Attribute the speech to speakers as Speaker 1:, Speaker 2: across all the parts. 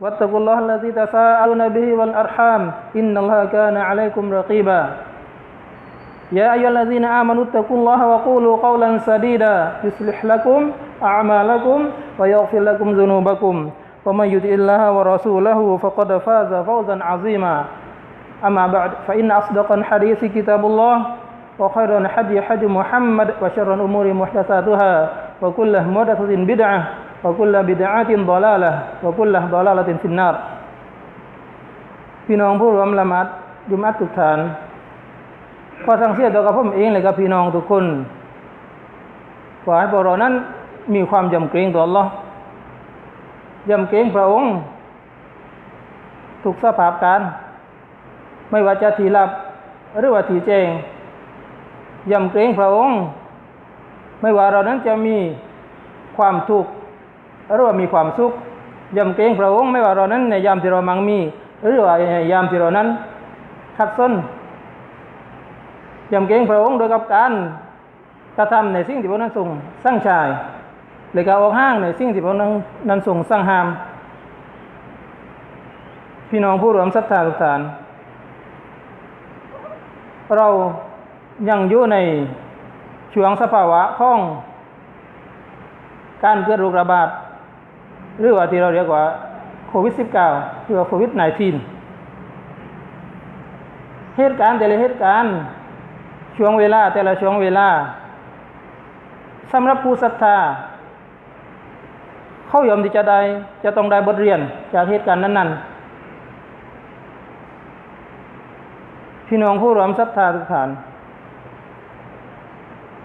Speaker 1: واتقوا الله الذي تساءلون به والأرحام. إن الله كان عليكم رقيبا. يا أيها الذين آمنوا اتقوا الله وقولوا قولا سديدا. يصلح لكم أعمالكم ويغفر لكم ذنوبكم. ومن يطع الله ورسوله فقد فاز فوزا عظيما. أما بعد فإن أصدق الحديث كتاب الله وخير الحدي حدي محمد وشر الأمور محدثاتها وكل محدثة بدعة. وكل بدعة ضلالة وكل ضلالة في النار พี่น้องผู้ร่วมละหมาดยุมัดทุกท่านขอสั่งเสียต่อกับผมเองเลยกับพี่น้องทุกคนขอให้พวกเรานั้นมีความยำเกรงต่อ Allah ยำเกรงพระองค์ทุกสภาพการ ไม่ว่าจะทีลับ หรือว่าทีแจ้งยำเกรงพระองค์ ไม่ว่าเรานั้นจะมีความทุกข์ หรือว่ามีความสุขยำเกรงพระองค์ไม่ว่าเรานั้นในยามที่เรามังมี หรือว่าในยามที่เรานั้นขัดสนยำเกรงพระองค์โดยกับการกระทำในสิ่งที่พระนั้นทรงสร้างชายหรือการออกห้างในสิ่งที่พระนั้นนั้นทรงสร้างห้าม พี่น้องผู้รวมศรัทธาทุกท่าน เรายังอยู่ในช่วงสภาวะของการเกิดโรคระบาด หรือว่าที่เราเรียกว่าโควิด -19 หรือว่าโควิด -19 เหตุการณ์แต่ละเหตุการณ์ช่วงเวลาแต่ละช่วงเวลาสำหรับผู้ศรัทธาเขายอมที่จะได้จะต้องได้บทเรียนจากเหตุการณ์นั้น ๆ พี่น้องผู้รวมศรัทธาทุกท่าน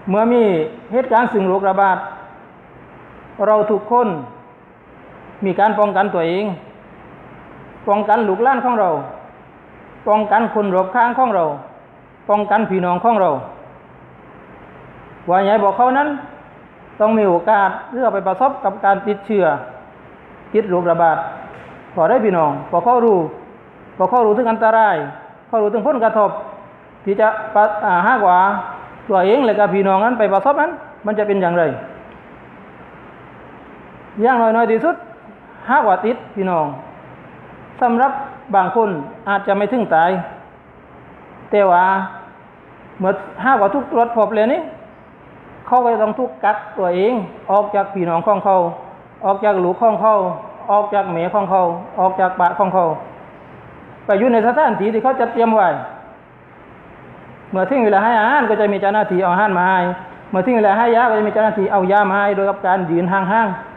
Speaker 1: เมื่อมีเหตุการณ์สิ่งโรคระบาดเราทุกคน มีการป้องกันตัวเอง ป้องกันลูกหล้านของเรา ป้องกันคนรอบข้างของเรา ป้องกันพี่น้องของเราว่าใหญ่บอกเขานั้น ต้องมีโอกาสเรื่อไปประสบกับการติดเชื้อติดโรคระบาดพอได้พี่น้องพอเขารู้พอเขารู้ถึงอันตราย เขารู้ถึงผลกระทบ ที่จะห้ากว่าตัวเองและกับพี่น้องนั้นไปประสบนั้น มันจะเป็นอย่างไรอย่างน้อยๆที่สุด หากว่าติดพี่น้องสำหรับบางคนอาจจะไม่ถึงตาย แต่ว่าเมื่อห้ากว่าทุกตรวจพบเลยนี่เขาก็ต้องทุกกักตัวเอง ออกจากพี่น้องของเขา ออกจากหลูกของเขาออกจากเมียของเขา ออกจากปะของเขา ไปอยู่ในสถานที่ที่เขาจัดเตรียมไว้ เมื่อถึงเวลาให้อาหารก็จะมีเจ้าหน้าที่เอาอาหารมาให้ เมื่อถึงเวลาให้ยาก็จะมีเจ้าหน้าที่เอายามาให้ โดยกับการยืนห่างๆ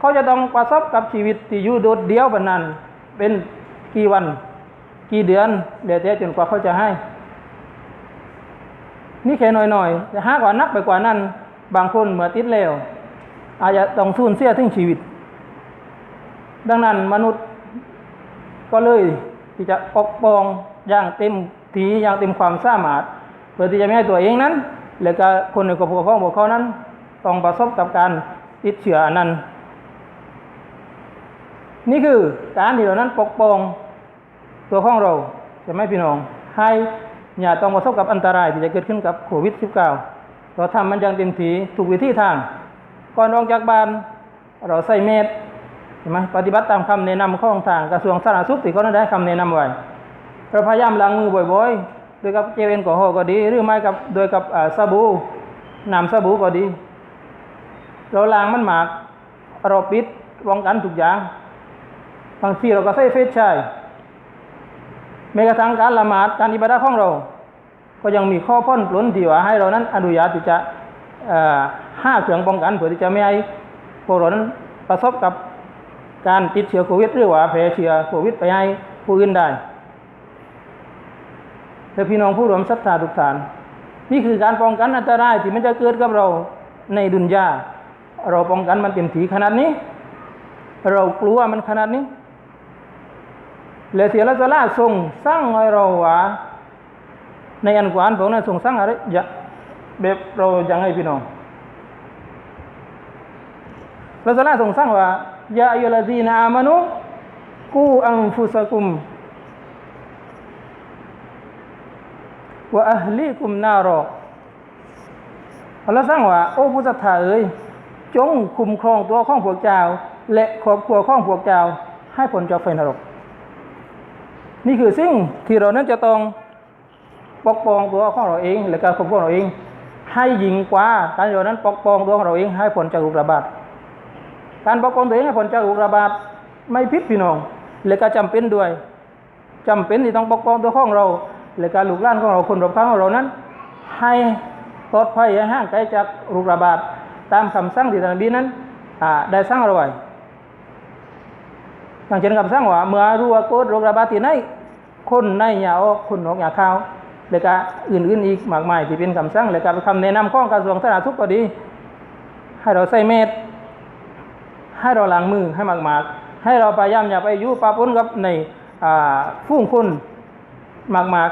Speaker 1: เขาจะต้องประสบกับชีวิตที่อยู่โดดเดี่ยวแบบนั้น เป็นกี่วัน กี่เดือนเดี๋ยวแต่จนกว่าเขาจะให้ นี่แค่หน้อยๆแต่หากว่านักไปกว่านั้น บางคนเมื่อติดแล้ว อาจจะต้องสูญเสียถึงชีวิต ดังนั้นมนุษย์ก็เลยที่จะปกป้องอย่างเต็มทีอย่างเต็มความสามารถเพื่อที่จะไม่ให้ตัวเองนั้น และก็คนในครอบครัวของพวกเขานั้น ต้องประสบกับการติดเชื้อนั้น นี่คือการที่เรานั้นปกป้องตัวของเราจะไม่พี่น้อง ให้อย่าต้องประสบกับอันตรายที่จะเกิดขึ้นกับโควิด -19 เราทำมันอย่างเต็มที่ถูกวิธีทาง ก่อนออกจากบ้านเราใส่เมตใช่ไหมปฏิบัติตามคำแนะนำของทางกระทรวงสาธารณสุขที่เขาได้คำแนะนำไว้เราพยายามล้างมือบ่อยๆโดยกับเจลแอลกอฮอล์ก็ดี หรือไม่กับโดยกับสบู่น้ำสบู่ก็ดี เราล้างมันหมากเราปิดป้องกันทุกอย่าง บางทีเราก็ใส่เฟซใช่แม้กระทั่งการละหมาดการอิบาดะของเรา ก็ยังมีข้อพ้นปลนที่ว่าให้เรานั้น อนุญาตที่จะห้าเครื่องป้องกันเพื่อที่จะไม่ให้พวกเรานั้นประสบกับการติดเชื้อโควิดหรือว่าแพร่เชื้อโควิดไปให้ผู้อื่นได้แต่พี่น้องผู้รวมศรัทธาทุกท่าน นี่คือการป้องกันอันตรายที่มันจะเกิดกับเราในดุนยาเราป้องกันมันเต็มที่ขนาดนี้ เรากลัวมันขนาดนี้ และเสียละสละทรงสร้างให้เราว่าในอันกวานพวกนั้นทรงสร้างอะไรอย่าแบบเราอย่างไงพี่น้องละสละทรงสร้างว่ายาอัยลาดีนาอามานุกูอังฟุสกุมว่าอัลลีกุมนารออัลลอฮ์สั่งว่าโอ้ผู้ศรัทธาเอ้ยจงคุมครองตัวของพวกเจ้า และครอบครัวของพวกเจ้า ให้ผลจากไฟนรก นี่คือสิ่งที่เรานั้นจะต้องปกป้องตัวของเราเองและการควบคุมเราเอง ให้ยิ่งกว่าการเรานั้นปกป้องตัวของเราเองให้ผลจากโรคระบาดการปกป้องตัวเองให้ผลจากโรคระบาดไม่พิษพี่น้องและก็จำเป็นด้วยจำเป็นที่ต้องปกป้องตัวของเราและการลูกหลานของเราคนรอบข้างของเรานั้น ให้ปลอดภัยให้ห่างไกลจากโรคระบาดตามคำสั่งที่ท่านบีนั้นได้สั่งเอาไว้ อย่างเช่นคำสั่งว่าเมื่อรู้ว่าเกิดโรคระบาดที่ไหนคนในอย่าออกคนนอกอย่าเข้าแล้วก็อื่นๆอีกมากมายที่เป็นคำสั่งและก็คำแนะนำของกระทรวงสาธารณสุขก็ดี ให้เราใส่เมตรให้เราล้างมือให้มากๆ ให้เราพยายามอย่าไปยู่ปะปนกับในอ่าฟุ้งคนมาก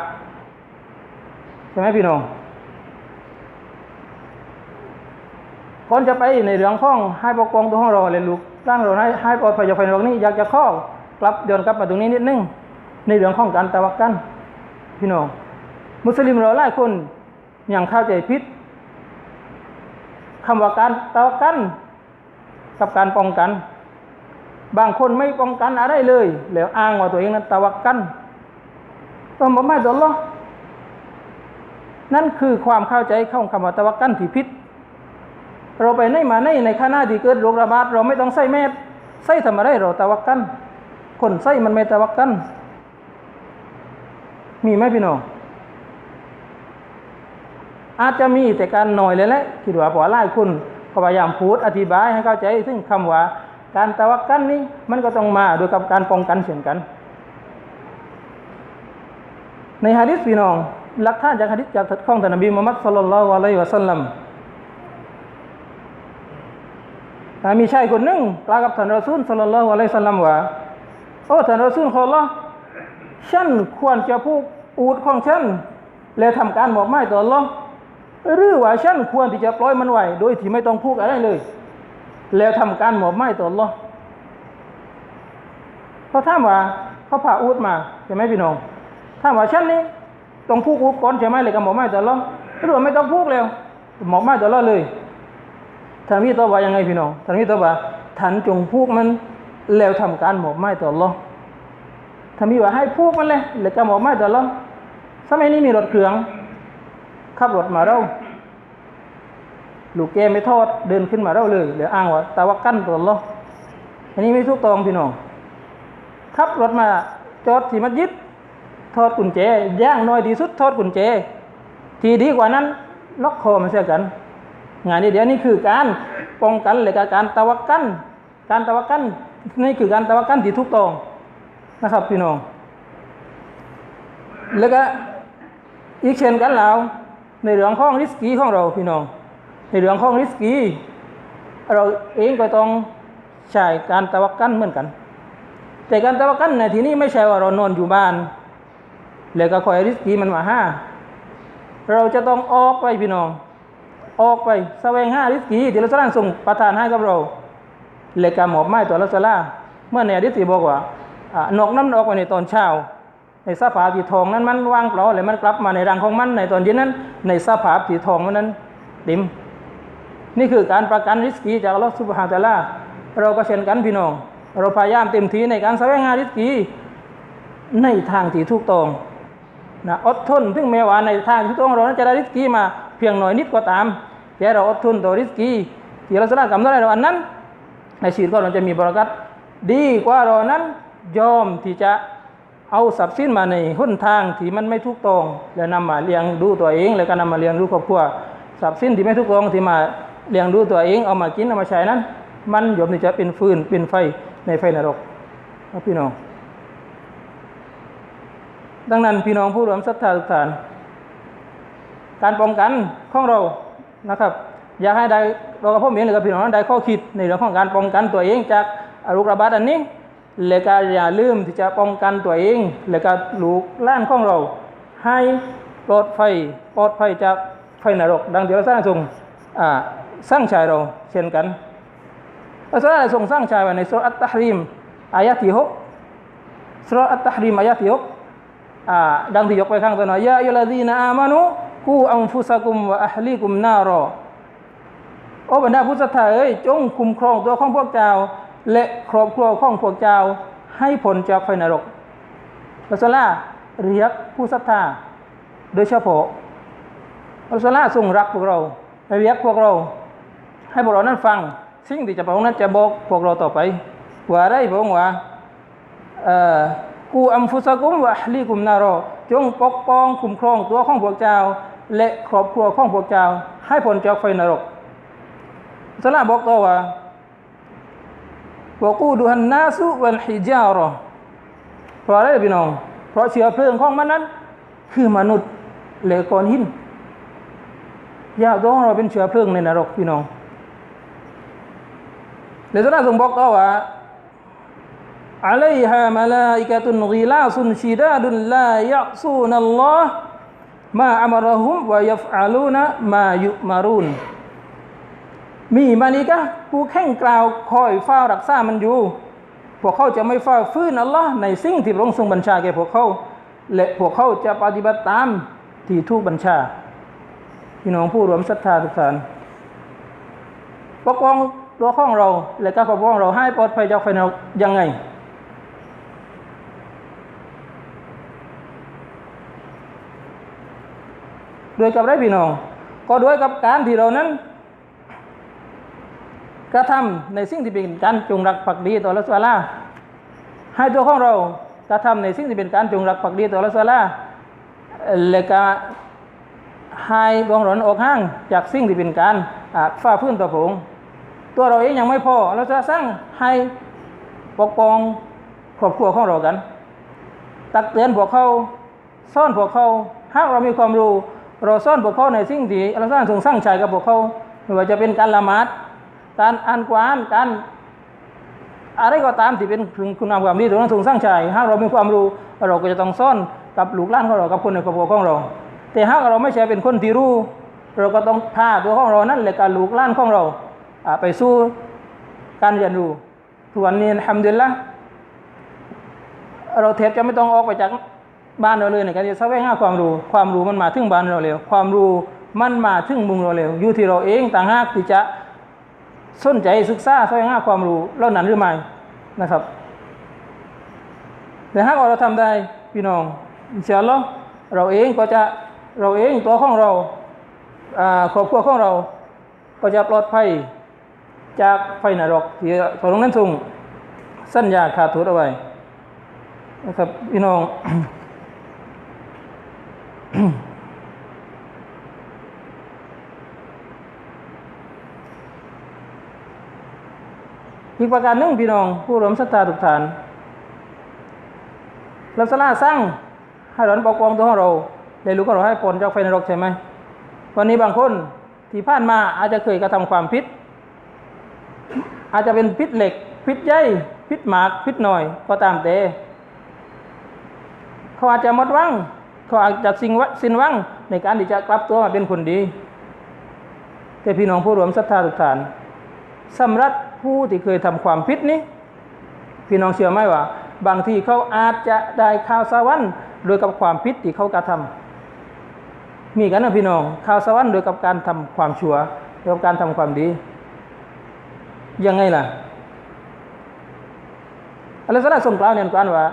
Speaker 1: ๆใช่ไหมพี่น้องก่อนจะไปในเรื่องของให้ปกป้องตัวของเราเลยลูก ร่างเราให้ให้ปลอดภัยจากไฟนรกนี้อยากจะข้อกลับย้อนกลับมาตรงนี้นิดนึงในเรื่องของการตะวักกันพี่น้องมุสลิมเราหลายคนยังเข้าใจผิดคำว่าการตะวักกันกับการป้องกัน บางคนไม่ป้องกันอะไรเลย แล้วอ้างว่าตัวเองนั้นตะวักกันเราบอกไม่ตัวหรอนั่นคือความเข้าใจของคำว่าตะวักกันที่ผิด เราไปไหนมาไหนในขณะที่เกิดโรคระบาดเราไม่ต้องใส่แมสใส่ทำอะไรเราตะวักกัน คนใส่มันไม่ตะวักกัน มีไหมพี่น้องอาจจะมีแต่การหน่อยเลยแหละคิดว่าพอหลายคนก็พยายามพูดอธิบายให้เข้าใจซึ่งคำว่าการตะวักกันนี้มันก็ต้องมาโดยกับการป้องกันเช่นกัน ในฮะดิษพี่น้องหลักฐานจากฮะดิษจากของท่านนบีมุฮัมมัดศ็อลลัลลอฮุอะลัยฮิวะสัลลัมอ่า มีชายคนหนึ่งกล่าวกับท่านรอซูลศ็อลลัลลอฮุอะลัยฮิสัลลัมว่าโอ้ท่านรอซูลของอัลลอฉันควรจะผูกอูดของฉัน แล้วทำการหมอบหมายต่ออัลอหรือว่าฉันควรที่จะปล่อยมันไว้โดยที่ไม่ต้องผูกอะไรเลย แล้วทำการหมอบไม้ต่ออัลอเขาถามว่าเขาพาอูดมาใช่ไหมพี่น้องถามว่าฉันนี่ต้องพูกอูดก่อนใช่ไหมเลยกับหมอบไม้ต่ออัลอหรือว่าไม่ต้องพูกแล้วหมอบไม้ต่ออัลอเลย ท่านมีตอบว่ายังไงพี่น้องท่านมีตอบว่าท่านจงพูกมันแล้วทำการหมอบไม้ต่ออัลลอท่านมีว่าให้พูกมันเลยแล้วก็หมอบไม้ต่ออัลลอสมัยนี้มีรถเครื่องขับรถมาเราลูกแกไม่ทอดเดินขึ้นมาเราเลยเดี๋ยวอ้างว่าตาวักกั้นตัวอัลลออันนี้ไม่ถูกต้องพี่น้องขับรถมาจอดที่มัสยิดทอดกุญแจย่างน้อยที่สุดทอดกุญแจ ทีดีกว่านั้นล็อกคอมันเสียกัน งานนี้เดี๋ยวนี้คือการป้องกันหรือการตะวักกัน การตะวักกันนี่คือการตะวักกันที่ถูกต้องนะครับพี่น้อง แล้วก็อีกเช่นกันแล้วในเรื่องของริสกีของเราพี่น้อง ในเรื่องของริสกี เราเองก็ต้องใช้การตะวักกันเหมือนกัน แต่การตะวักกันในที่นี้ไม่ใช่ว่าเรานอนอยู่บ้าน แล้วก็คอยริสกีมันมาห้า เราจะต้องออกไปพี่น้อง ออกไปแสวงห้าริสกีที่เราสร้างส่งประทานให้กับเราและการหมอบไม้ตัวเราสลาเมื่อในอดีตบอกว่าอ่านกน้ำออกไปในตอนเช้า ในสภาพที่ทองนั้นมันว่างเปล่าแล้วมันกลับมาในรังของมันในตอนเย็นนั้น ในสภาพที่ทองมันนั้นดิม นี่คือการประกันริสกีจากอัลลอฮฺสุบฮานตะอาลาเราก็เช่นกันพี่น้อง เราพยายามเต็มที่ในการแสวงหาริสกีในทางที่ถูกต้องนะอดทนถึงแม้ว่าในทางที่ถูกต้องเรานั้นจะได้ริสกีมาเพียงหน่อยนิดก็ตาม แต่เราอดทนต่อริสกีที่เราสละกำลังเราอันนั้น ในชีวิตก็เราจะมีบรารักัตดีกว่าเรานั้นยอมที่จะเอาทรัพย์สินมาในหนทางที่มันไม่ถูกต้องแล้วนำมาเลี้ยงดูตัวเอง แล้วก็นำมาเลี้ยงดูครอบครัวทรัพย์สินที่ไม่ถูกต้องที่มาเลี้ยงดูตัวเองเอามากินเอามาใช้นั้น มันยอมที่จะเป็นฟืนเป็นไฟในไฟนรกครับพี่น้อง ดังนั้นพี่น้องผู้รวมศรัทธาทุกท่าน การป้องกันของเรา นะครับ อยากให้ได้เราก็พ่อเมียหรือกับพี่น้องได้ข้อคิดในเรื่องของการป้องกันตัวเองจากโรคระบาดอันนี้และก็อย่าลืมที่จะป้องกันตัวเอง และก็ลูกล้านของเรา ให้ปลอดภัยปลอดภัยจากไฟนรก ดังที่เราสร้างทรงอ่าสร้างชายเราเช่นกันเราสร้างทรงสร้างชายไว้ในสุรอัตตะฮรีมอายะที่หกสุรอัตตะฮรีมอายะที่หกอ่าดังที่ยกไปข้างต้นว่ายาอัลลดีนอามานุ กูอัมฟุสกุมวะอัลลีกุมนารอโอ้บรรดาผู้ศรัทธาเอ้ยจงคุ้มครองตัวของพวกเจ้า และครอบครัวของพวกเจ้า ให้ผลจากไฟนรกอัลลอฮ์เรียกผู้ศรัทธาโดยเฉพาะอัลลอฮ์ทรงรักพวกเราเรียกพวกเรา ให้พวกเรานั้นฟัง สิ่งที่จะพระองค์นั้นจะบอกพวกเราต่อไปว่าได้พระองค์ว่าเอ่อกูอัมฟุสกุมวะอัลลีกุมนารอจงปกป้องคุ้มครองตัวของพวกเจ้า และครอบครัวของพวกเจ้า ให้พ้นจากไฟนรกสลาบอกต่อว่าวกูดูฮันนาสุวันฮิจารอเพราะอะไรพี่น้อง เพราะเชื้อเพลิงของมันนั้น คือมนุษย์เหลกอนหินยากต้องเราเป็นเชื้อเพลิงในนรกพี่น้องเดี๋ยวจะได้ส่งบอกต่อว่าอะลัยฮามะลาอิกะตุนกีลาซุนชีดาดุนลายะซูนัลลอฮ์ มาอมรหุบวยยาลู่นะมาอยู่มารุนมีมานิกะผู้แข่งกล่าวคอยเฝ้ารักษามันอยู่ พวกเขาจะไม่เฝ่าฟื้นอัลลอฮ์ในสิ่งที่พระองค์ทรงบัญชาแก่พวกเขาและพวกเขาจะปฏิบัติตามที่ทุกบัญชาพี่น้องผู้รวมศรัทธาทุกท่านปกป้องตัวของเรา และก็ปกป้องเราให้ปลอดภัยจากไฟนรกยังไง ด้วยกับไรพี่น้อง ก็ด้วยกับการที่เรานั้นกระทำในสิ่งที่เป็นการจงรักภักดีต่อละสวาลาให้ตัวของเรากระทำในสิ่งที่เป็นการจงรักภักดีต่อละสวาลาและก็ให้ดวงหลนออกห่างจากสิ่งที่เป็นการฝ่าพื้นต่อผงตัวเราเองยังไม่พอ เราจะสร้างให้ปกป้องครอบครัวของเรากัน ตักเตือนพวกเขาซ่อนพวกเขาหากเรามีความรู้ เราซ่อนพวกเขาในสิ่งที่เราสร้างทรงสร้างใจกับพวกเขาไม่ว่าจะเป็นการละหมาดการอ่านกวานการอะไรก็ตามที่เป็นคุณงามความดีตรงนั้นทรงสร้างใจหากเรามีความรู้เราก็จะต้องซ่อนกับลูกหลานของเรากับคนในครอบครัวของเรา แต่หากเราไม่ใช่เป็นคนที่รู้เราก็ต้องพาตัวของเรานั่นแหละการลูกหลานของเราไปสู่การเรียนรู้ทุกวันนี้ทำดีละเราเทบจะไม่ต้องออกไปจาก บ้านเราเลยในการจะแสวงหาความรู้ ความรู้มันมาถึงบ้านเราเร็วความรู้มันมาถึงมุงเราเร็วอยู่ที่เราเองต่างหากที่จะสนใจศึกษาแสวงหาความรู้เล่านั้นหรือไม่นะครับ แต่หากเราทำได้พี่น้องอินชาอัลลอฮ์เราเองก็จะเราเองตัวของเราครอบครัวของเรา ก็จะปลอดภัยจากไฟนรกที่พระองค์นั้นทรงสัญญาขาดทุนเอาไว้นะครับพี่น้อง อีกประการหนึ่งพี่น้อง ผู้รวมศรัทธาทุกฐานเราสลาสร้างให้เราปกป้องตัวของเราได้รู้ก็เราให้ผลจากไฟนรกใช่ไหมวันนี้บางคนที่ผ่านมาอาจจะเคยกระทำความผิด อาจจะเป็นพิษเหล็กพิษใยพิษหมากพิษหน่อยก็ตามแต่เขาอาจจะหมดวัง เขาอาจจะสิ้นวัสิ้นวังในการที่จะกลับตัวมาเป็นคนดี แต่พี่น้องผู้รวมศรัทธาทุกฐานสำหรับผู้ที่เคยทำความผิดนี้ พี่น้องเชื่อไหมว่า บางทีเขาอาจจะได้ข่าวสวรรค์โดยกับความผิดที่เขากระทำมีกันนะพี่น้องข่าวสวรรค์โดยกับการทำความชั่วโดยกับการทำความดี ยังไงล่ะอัลลอฮฺทรงกล่าวในอัลกุรอานว่า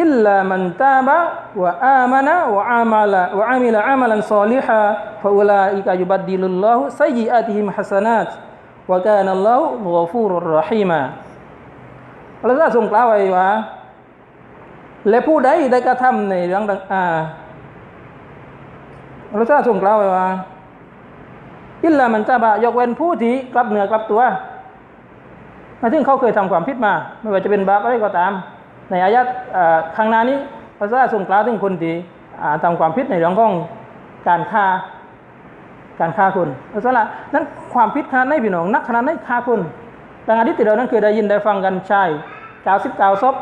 Speaker 1: อิลลามันตาบะวะอามานะวะอามาละวะอามิละอามัลันซอลิฮะฟะอุลาอิกะยุบัดดิลุลลอฮุซัยยิอาติฮิมฮัสนาตวะกานัลลอฮุกอฟูรุรรหีมาอัลลอฮฺทรงกล่าวไว้ว่าและผู้ใดได้กระทำในเรื่องดังอ่าอัลลอฮฺทรงกล่าวไว้ว่าอิลลามันตาบะยกเว้นผู้ที่กลับเหนือกลับตัวมาถึงเขาเคยทำความผิดมา ไม่ว่าจะเป็นบาปอะไรก็ตาม ในอายะข้างหน้านี้พระเจ้าทรงกล่าวถึงคนที่ทำความผิดในเรื่องของการฆ่าการฆ่าคนพระเจ้านั้นความผิดขนาดไหนพี่น้องนักขนาดไหนฆ่าคนดังนั้นที่เรานั้นเคยได้ยินได้ฟังกันใช่เก้าสิบก้าศพ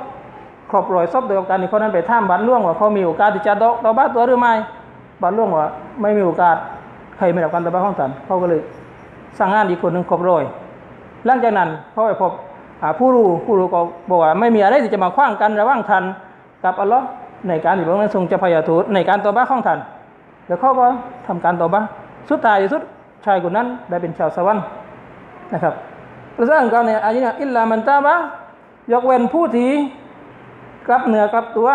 Speaker 1: ครบรอยศพโดยการที่เขานั้นไปท่ามบัตรล่วงว่าเขามีโอกาสที่จะดอกต่อบ้าตัวหรือไม่บัตรล่วงว่าไม่มีโอกาสใครไม่รับการต่อบ้าของสันเขาก็เลยสั่งงานอีกคนหนึ่งครบรอยหลังจากนั้นเขาไปพบ ผู้รู้ผู้รู้ก็บอกว่าไม่มีอะไรที่จะมาขว้างกันระหว่างท่านกับอัลลอฮ์ในการที่พระองค์ทรงจะพยาทูตในการต่อบ้าของท่านแล้วเขาก็ทำการต่อบ้าสุดท้ายที่สุดชายคนนั้นได้เป็นชาวสวรรค์นะครับพระเจ้าของเราในอายนี้อิลลามันตาบะยกเว้นผู้ที่กลับเหนือกลับตัว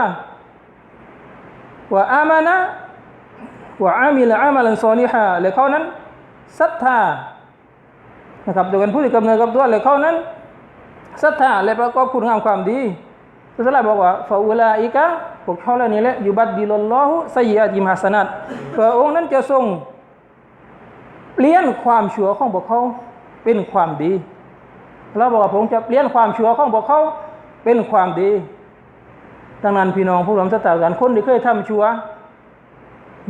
Speaker 1: ว่าอามานะว่าอามิลอามัลันซอลิฮะและเขานั้นศรัทธานะครับโดยการพูดกับเนื้อกับตัวและเขานั้น ศรัทธาและประกอบคุณงามความดีพระสัลบอกว่าฟาอุลาอิกะพวกเขาเหล่านี้แหละยุบัดดิลลอฮุไซยาติมฮัสนัดพระองค์นั้นจะทรงเปลี่ยนความชั่วของพวกเขาเป็นความดีเราบอกว่าผมจะเปลี่ยนความชั่วของพวกเขาเป็นความดีดังนั้นพี่น้องผู้ร่วมสตากันคนที่เคยทำชั่ว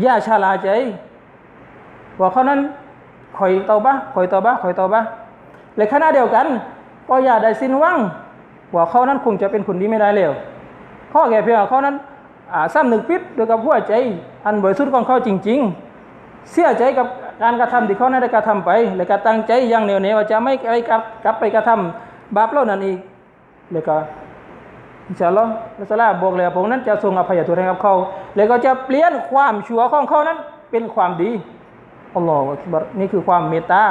Speaker 1: ย่าชาลาใจว่าเขานั้นคอยเตาบะคอยเตาบะคอยเตาบะในขณะเดียวกัน ก็อย่าได้สิ้นหวังว่าเขานั้นคงจะเป็นคนดีไม่ได้แล้วข้อแก่เพียงเขานั้นซ้ำหนึกพิษโดยกับหัวใจ อันบริสุทธิ์ของเขาจริง ๆ เสียใจกับการกระทำที่เขานั้นได้กระทำไป และก็ตั้งใจอย่างเหนียวแนว่าจะไม่ไปกลับกลับไปกระทำบาปเล่านั้นอีกแล้วก็อินชาอัลลอฮ์อัลสลาบอกเลยผมนั้นจะทรงอภัยโทษให้กับเขา แล้วก็จะเปลี่ยนความชั่วของเขานั้นเป็นความดีอัลลอฮฺนี่คือความเมตตา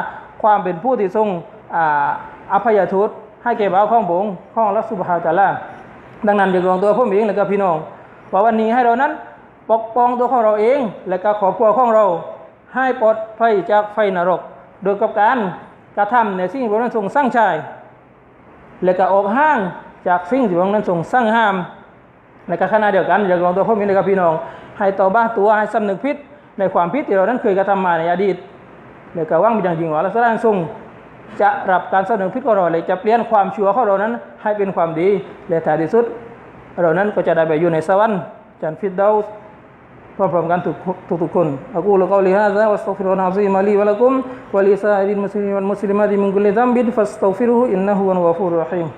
Speaker 1: ความเป็นผู้ที่ทรงอ่า อภัยโทษให้แก่บ่าวของบงข้องอัลลอฮฺสุบฮาวะตะอาลาดังนั้นอย่ากลองตัวผมเองและก็พี่น้องว่าวันนี้ให้เรานั้นปกป้องตัวของเราเอง และก็ครอบครัวของเรา ให้ปลอดภัยจากไฟนรก โดยกับการกระทำในสิ่งที่พระองค์ทรงสร้างชาย และก็ออกห้างจากสิ่งที่พระองนั้นทรงสร้างห้ามในขณะเดียวกันอย่ากลองตัวพ่อมีนะครับพี่น้อง ให้ต่อบ้าตัวให้สำนึกผิดในความผิดที่เรานั้นเคยกระทำมาในอดีต และก็ว่างเป็นอย่างยิ่งว่าเราสร้างทรง จะรับการสำนึกผิดของเราเลยจะเปลี่ยนความชั่วของเรานั้น ให้เป็นความดีและท้ายที่สุด เรานั้นก็จะได้ไปอยู่ในสวรรค์จันทร์ฟิดเดาพร้อมๆกันทุกทุกๆคนอะกูลกอลิฮะซาวัสตัฟิรุนอาซีมลีวะลักุมวะลิซาอิรินมุสลิมินวัลมุสลิมาติมินกุลลิซัมบิดฟัสตัฟิรุฮุอินนะฮุวัลกอฟูรุรรฮีม